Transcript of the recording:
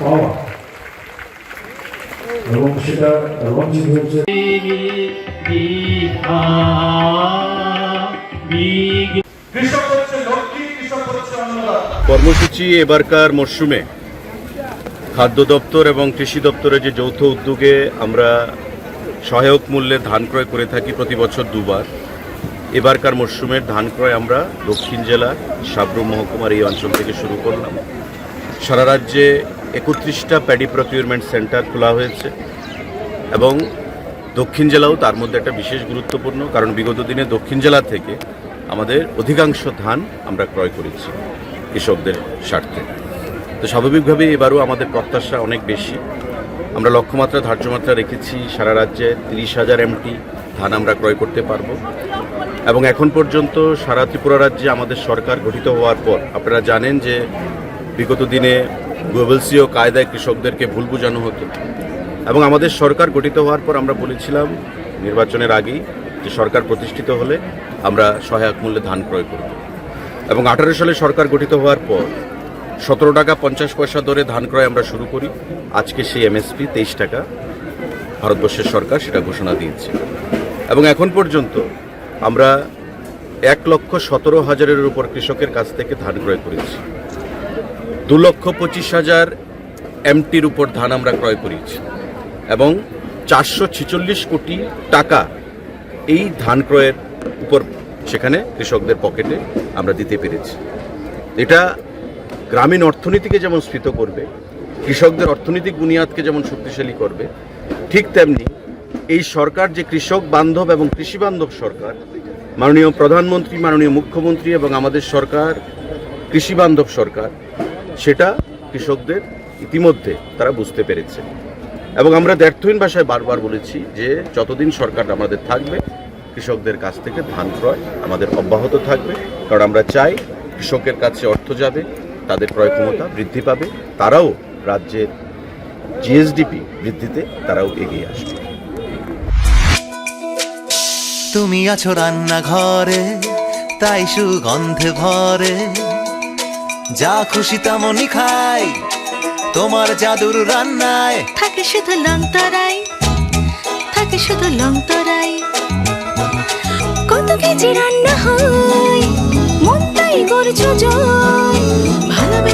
পাওয়া এবং সেটা লঞ্চিং হয়েছে দীপা বিগ কৃষক হচ্ছে লক্ষ্মী কৃষক হচ্ছে অন্নদাতা। কর্মসূচি এবারকার মরশুমে। খাদ্য দপ্তর এবং কৃষি দপ্তরের যে যৌথ উদ্যোগে আমরা সহায়ক মূল্যে ধান ক্রয় করে থাকি প্রতি বছর দুবার। এবারকার মরশুমের ধান ক্রয় আমরা দক্ষিণ জেলা সাবরুম মহকুমার এই অঞ্চল থেকে শুরু করলাম। সারা রাজ্যে একত্রিশটা প্যাডি প্রকিউরমেন্ট সেন্টার খোলা হয়েছে এবং দক্ষিণ জেলাও তার মধ্যে একটা বিশেষ গুরুত্বপূর্ণ, কারণ বিগত দিনে দক্ষিণ জেলা থেকে আমাদের অধিকাংশ ধান আমরা ক্রয় করেছি কৃষকদের স্বার্থে। তো স্বাভাবিকভাবেই এবারও আমাদের প্রত্যাশা অনেক বেশি। আমরা লক্ষ্যমাত্রা, ধার্যমাত্রা রেখেছি সারা রাজ্যে তিরিশ হাজার এমটি ধান আমরা ক্রয় করতে পারব। এবং এখন পর্যন্ত সারা ত্রিপুরা রাজ্যে আমাদের সরকার গঠিত হওয়ার পর আপনারা জানেন যে বিগত দিনে গোয়েবলসীয় কায়দায় কৃষকদেরকে ভুল বোঝানো হতো। এবং আমাদের সরকার গঠিত হওয়ার পর আমরা বলেছিলাম নির্বাচনের আগেই যে সরকার প্রতিষ্ঠিত হলে আমরা সহায়ক মূল্যে ধান ক্রয় করব। এবং আঠারো সালে সরকার গঠিত হওয়ার পর সতেরো টাকা পঞ্চাশ পয়সা দরে ধান ক্রয় আমরা শুরু করি। আজকে সেই এমএসপি তেইশ টাকা ভারতবর্ষের সরকার সেটা ঘোষণা দিয়েছে। এবং এখন পর্যন্ত আমরা এক লক্ষ সতেরো হাজারের উপর কৃষকের কাছ থেকে ধান ক্রয় করেছি। দু লক্ষ পঁচিশ হাজার এমটির উপর ধান আমরা ক্রয় করেছি। এবং চারশো ছেচল্লিশ কোটি টাকা এই ধান ক্রয়ের উপর সেখানে কৃষকদের পকেটে আমরা দিতে পেরেছি। এটা গ্রামীণ অর্থনীতিকে যেমন স্ফীত করবে, কৃষকদের অর্থনৈতিক বুনিয়াদকে যেমন শক্তিশালী করবে, ঠিক তেমনি এই সরকার যে কৃষক বান্ধব এবং কৃষি বান্ধব সরকার, মাননীয় প্রধানমন্ত্রী, মাননীয় মুখ্যমন্ত্রী এবং আমাদের সরকার, কৃষি বান্ধব সরকার, সেটা কৃষকদের ইতিমধ্যে তারা বুঝতে পেরেছে। এবং আমরা দ্ব্যর্থহীন ভাষায় বারবার বলেছি যে যতদিন সরকার আমাদের থাকবে, কৃষকদের কাছ থেকে ধান ক্রয় আমাদের অব্যাহত থাকবে। কারণ আমরা চাই কৃষকের কাছে অর্থ যাবে তাদের ক্রয় ক্ষমতা বৃদ্ধি পাবে তারাও রাজ্যের জিএসডিপি বৃদ্ধিতে তারাও এগিয়ে আসবে। তুমি আছো রান্নাঘরে তাই সুগন্ধে ভরে। যা খুশি তেমনই খাই তোমার জাদুর রান্নায়। থাকে শুধু লংতরাই থাকে শুধু লংতরাই কত কেজি রান্না হয় মন তাই করছ জয়